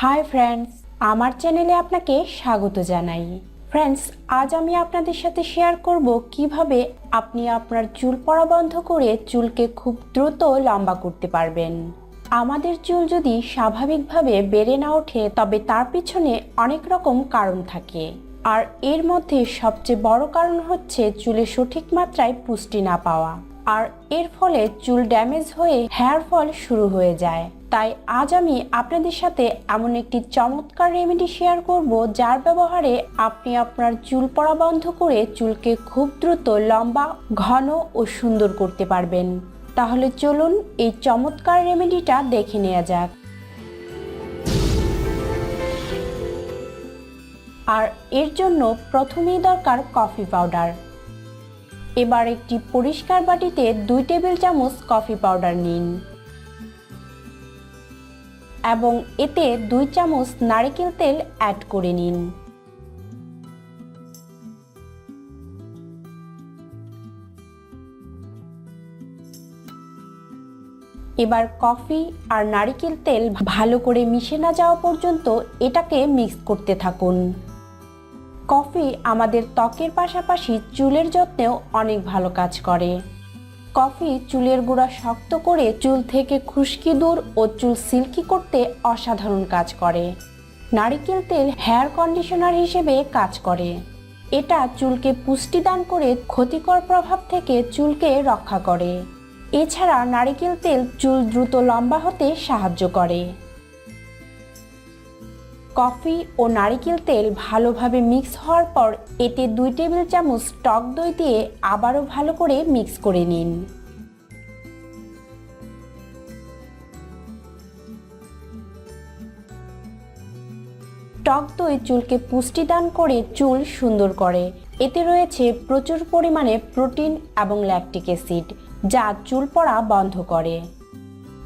Hi friends আমার চ্যানেলে আপনাকে স্বাগত জানাই। ফ্রেন্ডস আজ আমি আপনাদের সাথে শেয়ার করব কীভাবে আপনি আপনার চুল পড়া বন্ধ করে চুলকে খুব দ্রুত লম্বা করতে পারবেন। আমাদের চুল যদি স্বাভাবিকভাবে বেড়ে না ওঠে, তবে তার পিছনে অনেক রকম কারণ থাকে। আর এর মধ্যে সবচেয়ে বড় কারণ হচ্ছে চুলে সঠিক মাত্রায় পুষ্টি না পাওয়া। আর এর ফলে চুল ড্যামেজ হয়ে হেয়ার ফল শুরু হয়ে যায়। তাই আজ আমি আপনাদের সাথে এমন একটি চমৎকার রেমেডি শেয়ার করব যার ব্যবহারে আপনি আপনার চুল পড়া বন্ধ করে চুলকে খুব দ্রুত লম্বা, ঘন ও সুন্দর করতে পারবেন। তাহলে চলুন এই চমৎকার রেমেডিটা দেখে নেওয়া যাক। আর এর জন্য প্রথমেই দরকার কফি পাউডার এবার একটি পরিষ্কার বাটিতে দুই টেবিল চামচ কফি পাউডার নিন। এবং এতে দুই চামচ নারকেল তেল অ্যাড করে নিন। এবার কফি আর নারকেল তেল ভালো করে মিশে না যাওয়া পর্যন্ত এটাকে মিক্স করতে থাকুন। কফি আমাদের ত্বকের পাশাপাশি চুলের যত্নেও অনেক ভালো কাজ করে। কফি চুলের গোড়া শক্ত করে চুল থেকে খুশকি দূর ও চুল সিল্কি করতে অসাধারণ কাজ করে। নারিকেল তেল হেয়ার কন্ডিশনার হিসেবে কাজ করে। এটা চুলকে পুষ্টি দান করে ক্ষতিকর প্রভাব থেকে চুলকে রক্ষা করে। এছাড়া নারিকেল তেল চুল দ্রুত লম্বা হতে সাহায্য করে। কফি ও নারিকেল তেল ভালোভাবে মিক্স হওয়ার পর এতে দুই টেবিল চামচ টক দই দিয়ে আবারও ভালো করে মিক্স করে নিন। টক দই চুলকে পুষ্টি দান করে চুল সুন্দর করে। এতে রয়েছে প্রচুর পরিমাণে প্রোটিন এবং ল্যাকটিক অ্যাসিড, যা চুল পড়া বন্ধ করে।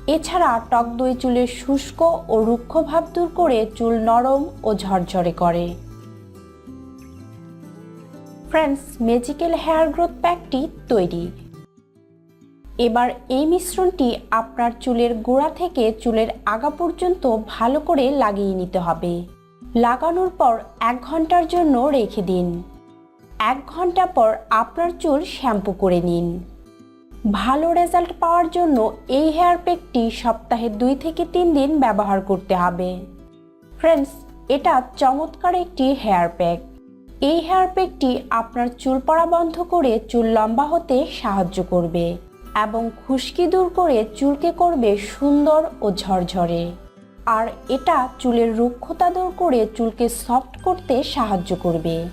এছাড়া টক দই চুলের শুষ্ক ও রুক্ষ ভাব দূর করে চুল নরম ও ঝরঝরে করে। ফ্রেন্ডস ম্যাজিক্যাল হেয়ার গ্রোথ প্যাকটি তৈরি। এবার এই মিশ্রণটি আপনার চুলের গোড়া থেকে চুলের আগা পর্যন্ত ভালো করে লাগিয়ে নিতে হবে। লাগানোর পর এক ঘণ্টার জন্য রেখে দিন। এক ঘণ্টা পর আপনার চুল শ্যাম্পু করে নিন। ভালো রেজাল্ট পাওয়ার জন্য এই হেয়ার প্যাকটি সপ্তাহে দুই থেকে তিন দিন ব্যবহার করতে হবে। ফ্রেন্ডস এটা চমৎকার একটি হেয়ার প্যাক। এই হেয়ার প্যাকটি আপনার চুল পড়া বন্ধ করে চুল লম্বা হতে সাহায্য করবে এবং খুশকি দূর করে চুলকে করবে সুন্দর ও ঝরঝরে। আর এটা চুলের রুক্ষতা দূর করে চুলকে সফট করতে সাহায্য করবে।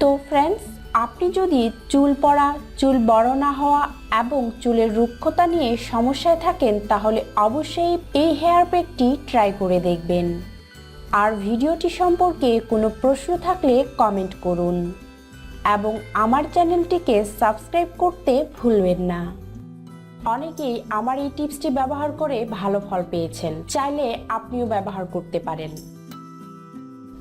তো ফ্রেন্ডস আপনি যদি চুল পড়া, চুল বড় না হওয়া এবং চুলের রুক্ষতা নিয়ে সমস্যায় থাকেন, তাহলে অবশ্যই এই হেয়ার প্যাকটি ট্রাই করে দেখবেন। আর ভিডিওটি সম্পর্কে কোনো প্রশ্ন থাকলে কমেন্ট করুন। এবং আমার চ্যানেলটিকে সাবস্ক্রাইব করতে ভুলবেন না। অনেকেই আমার এই টিপসটি ব্যবহার করে ভালো ফল পেয়েছেন। চাইলে আপনিও ব্যবহার করতে পারেন।